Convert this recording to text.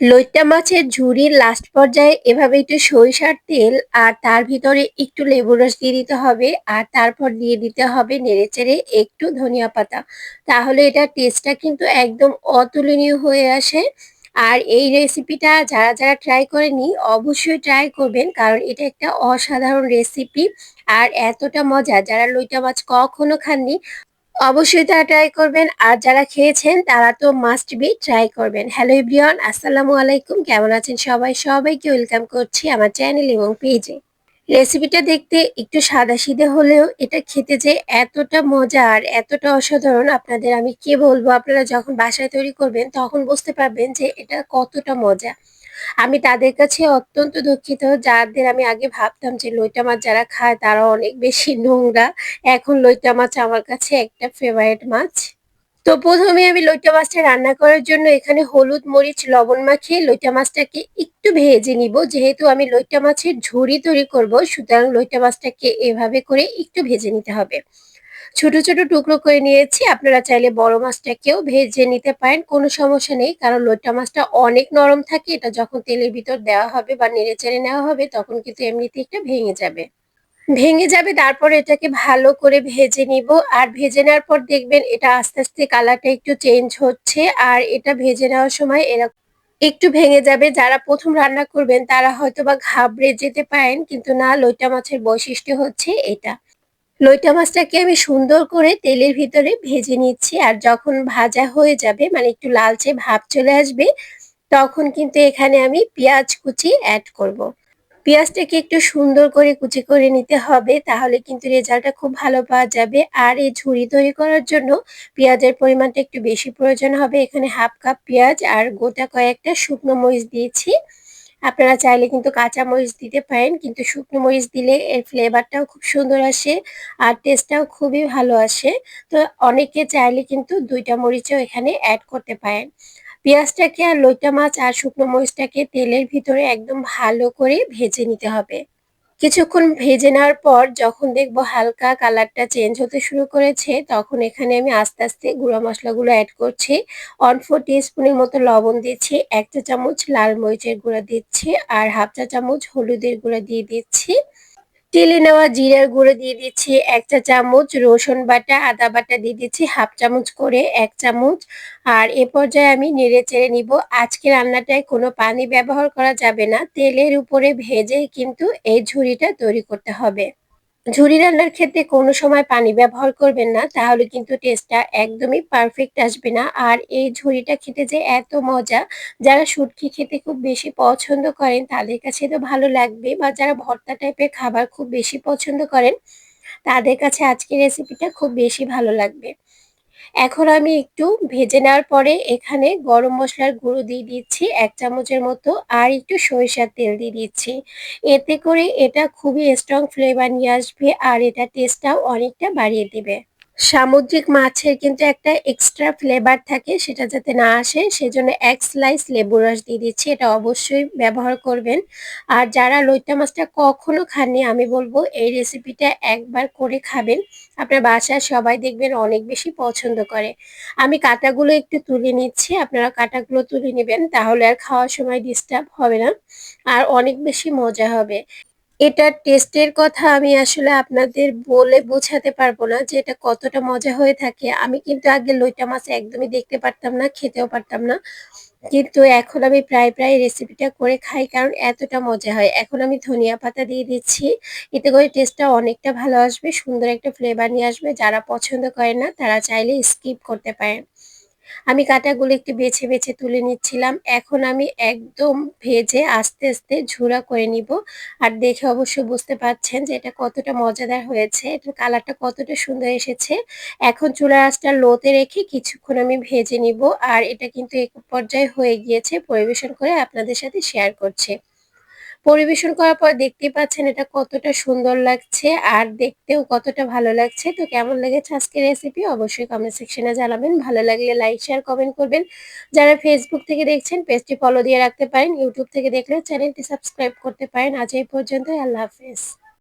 লইট্টা মাছের ঝুড়ির লাস্ট পর্যায়ে এভাবে একটু সরিষার তেল আর তার ভিতরে একটু লেবু রস দিয়ে দিতে হবে আর তারপর দিয়ে দিতে হবে নেড়েচেড়ে একটু ধনিয়া পাতা। তাহলে এটা টেস্টটা কিন্তু একদম অতুলনীয় হয়ে আসে। আর এই রেসিপিটা যারা যারা ট্রাই করেনি, অবশ্যই ট্রাই করবেন কারণ এটা একটা অসাধারণ রেসিপি আর এতটা মজা। যারা লইটা মাছ কখনো খাননি অবশ্যই তারা ট্রাই করবেন। আর যারা খেয়েছেন, তারা তো মাস্ট বি ট্রাই করবেন। হ্যালো এভরিওয়ান আসসালামু আলাইকুম। কেমন আছেন সবাই? সবাইকে ওয়েলকাম করছি আমার চ্যানেল এবং পেজে রেসিপিটা দেখতে একটু সাদা সিধে হলেও এটা খেতে যে এতটা মজা আর এতটা অসাধারণ, আপনাদের আমি কি বলব? আপনারা যখন বাসায় তৈরি করবেন, তখন বুঝতে পারবেন যে এটা কতটা মজা। আমি তাদের কাছে অত্যন্ত দুঃখিত। যাদের আমি আগে ভাবতাম যে লইটা মাছ যারা খায় তারা অনেক বেশি নোংরা। এখন লইটা মাছ আমার কাছে একটা ফেভারিট মাছ। তো প্রথমে আমি লইটা মাছটা রান্না করার জন্য এখানে হলুদ, মরিচ, লবণ মাখিয়ে লইটা মাছটাকে একটু ভেজে নিব। যেহেতু আমি লইটা মাছের ঝুড়ি তৈরি করব, সুতরাং লইটা মাছটাকে এভাবে করে একটু ভেজে নিতে হবে। ছোট ছোট টুকরো করে নিয়েছি। আপনারা চাইলে বড় মাছটাকেও ভেজে নিতে পারেন, কোনো সমস্যা নেই। কারণ লোটা মাছটা অনেক নরম থাকে, এটা যখন তেলের ভিতর দেওয়া হবে বা নেড়ে চেড়ে নেওয়া হবে, তখন কিন্তু এমনিতে একটা ভেঙে যাবে। ভেঙে যাবে, তারপর এটাকে ভালো করে ভেজে নিব। আর ভেজে নেওয়ার পর দেখবেন এটা আস্তে আস্তে কালারটা একটু চেঞ্জ হচ্ছে। আর এটা ভেজে নেওয়ার সময় এরকম একটু ভেঙে যাবে। যারা প্রথম রান্না করবেন, তারা হয়তো বা ঘাবড়ে যেতে পারেন, কিন্তু না লইটা মাছের বৈশিষ্ট্য হচ্ছে এটা। লইটা মাছটাকে আমি সুন্দর করে তেলের ভিতরে ভেজে নিচ্ছি আর যখন ভাজা হয়ে যাবে মানে একটু লালচে ভাব চলে আসবে, তখন কিন্তু এখানে আমি পেঁয়াজ কুচি অ্যাড করব। পেঁয়াজটাকে একটু সুন্দর করে কুচি করে নিতে হবে, তাহলে কিন্তু রেজাল্টটা খুব ভালো পাওয়া যাবে। আর এই ঝুড়ি তৈরি করার জন্য পেঁয়াজের পরিমাণটা একটু বেশি প্রয়োজন হবে। এখানে হাফ কাপ পেঁয়াজ আর গোটা কয়েকটা শুকনো মরিচ দিয়েছি। আপনারা চাইলে কিন্তু কাঁচা মরিচ দিতে পারেন, কিন্তু শুকনো মরিচ দিলে এর ফ্লেভারটাও খুব সুন্দর আসে আর টেস্টটাও খুবই ভালো আসে। তো অনেকে চাইলে কিন্তু দুইটা মরিচও এখানে অ্যাড করতে পারেন। পেঁয়াজটাকে আর লইটা মাছ আর শুকনো মরিচটাকে তেলের ভিতরে একদম ভালো করে ভেজে নিতে হবে। কিছুক্ষণ ভেজে নেওয়ার পর যখন দেখব হালকা কালারটা চেঞ্জ হতে শুরু করেছে, তখন এখানে আমি আস্তে আস্তে গুঁড়া মশলাগুলো অ্যাড করছি। ওয়ান ফোর টিস্পুনের মতো লবণ দিচ্ছি, এক চা চামচ লাল মরিচের গুঁড়া দিচ্ছি, আর হাফ চা চামচ হলুদের গুঁড়া দিয়ে দিচ্ছি। টেলে নেওয়া জিরার গুঁড়ো দিয়ে দিচ্ছি এক চা চামচ, রসুন বাটা, আদা বাটা দিয়ে দিচ্ছি হাফ চামচ করে এক চামচ। আর এ পর্যায়ে আমি নেড়ে চেড়ে নিব। আজকে রান্নাটায় কোনো পানি ব্যবহার করা যাবে না। তেলের উপরে ভেজে কিন্তু এই ঝুড়িটা তৈরি করতে হবে। ঝুরি রান্নার ক্ষেত্রে কোনো সময় পানি ব্যবহার করবেন না, তাহলে কিন্তু টেস্টটা একদমই পারফেক্ট আসবে না। আর এই ঝুড়িটা খেতে যে এত মজা, যারা শুটকি খেতে খুব বেশি পছন্দ করেন তাদের কাছে তো ভালো লাগবে, বা যারা ভর্তা টাইপের খাবার খুব বেশি পছন্দ করেন তাদের কাছে আজকের রেসিপিটা খুব বেশি ভালো লাগবে। এখন আমি একটু ভেজে নেওয়ার পরে এখানে গরম মশলার গুঁড়ো দিয়ে দিচ্ছি, এক চামচের মতো, আর একটু সরিষার তেল দিয়ে দিচ্ছি। এতে করে এটা খুবই স্ট্রং ফ্লেভার নিয়ে আসবে, আর এটা টেস্টটাও অনেকটা বাড়িয়ে দেবে। সামুদ্রিক মাছের কিন্তু একটা এক্সট্রা ফ্লেভার থাকে, সেটা যাতে না আসে, সেজন্য এক স্লাইস লেবু রস দিয়ে দিচ্ছি, এটা অবশ্যই ব্যবহার করবেন। আর যারা লইটা মাছটা কখনো খাননি, আমি বলব এই রেসিপিটা একবার করে খাবেন। আপনার বাসায় সবাই দেখবেন অনেক বেশি পছন্দ করে। আমি কাটাগুলো একটু তুলে নিচ্ছি, আপনারা কাটাগুলো তুলে নেবেন, তাহলে আর খাওয়ার সময় ডিস্টার্ব হবে না। আর অনেক বেশি মজা হবে। এটার টেস্টের কথা আমি আসলে আপনাদের বলে বোঝাতে পারব না যে এটা কতটা মজা হয়ে থাকে। আমি কিন্তু আগে লইটা মাছ একদমই দেখতে পারতাম না, খেতেও পারতাম না। কিন্তু এখন আমি প্রায় প্রায় রেসিপিটা করে খাই কারণ এতটা মজা হয়। এখন আমি ধনিয়া পাতা দিয়ে দিচ্ছি। এতে করে টেস্টটা অনেকটা ভালো আসবে, সুন্দর একটা ফ্লেভার নিয়ে আসবে। যারা পছন্দ করে না, তারা চাইলে স্কিপ করতে পারেন। আমি কাটাগুলো একটু বেছে বেছে তুলে নিচ্ছিলাম। এখন আমি একদম ভেজে আস্তে আস্তে ঝুরা করে নিব। আর দেখে অবশ্যই বুঝতে পারছেন যে এটা কতটা মজাদার হয়েছে, এটার কালারটা কতটা সুন্দর এসেছে। এখন চুলার আঁচটা লোতে রেখে কিছুক্ষণ আমি ভেজে নিব। আর এটা কিন্তু এক পর্যায়ে হয়ে গিয়েছে, পরিবেশন করে আপনাদের সাথে শেয়ার করছে। পরিবেশন করার পর দেখতে পাচ্ছেন এটা কতটা সুন্দর লাগছে আর দেখতেও কতটা ভালো লাগছে। তো কেমন লেগেছে আজকের রেসিপি অবশ্যই কমেন্ট সেকশনে জানাবেন। ভালো লাগলে লাইক শেয়ার কমেন্ট করবেন। যারা ফেসবুক থেকে দেখছেন পেজটি ফলো দিয়ে রাখতে পারেন। ইউটিউব থেকে দেখলে চ্যানেলটি সাবস্ক্রাইব করতে পারেন। আজ এই পর্যন্ত আল্লাহ হাফেজ।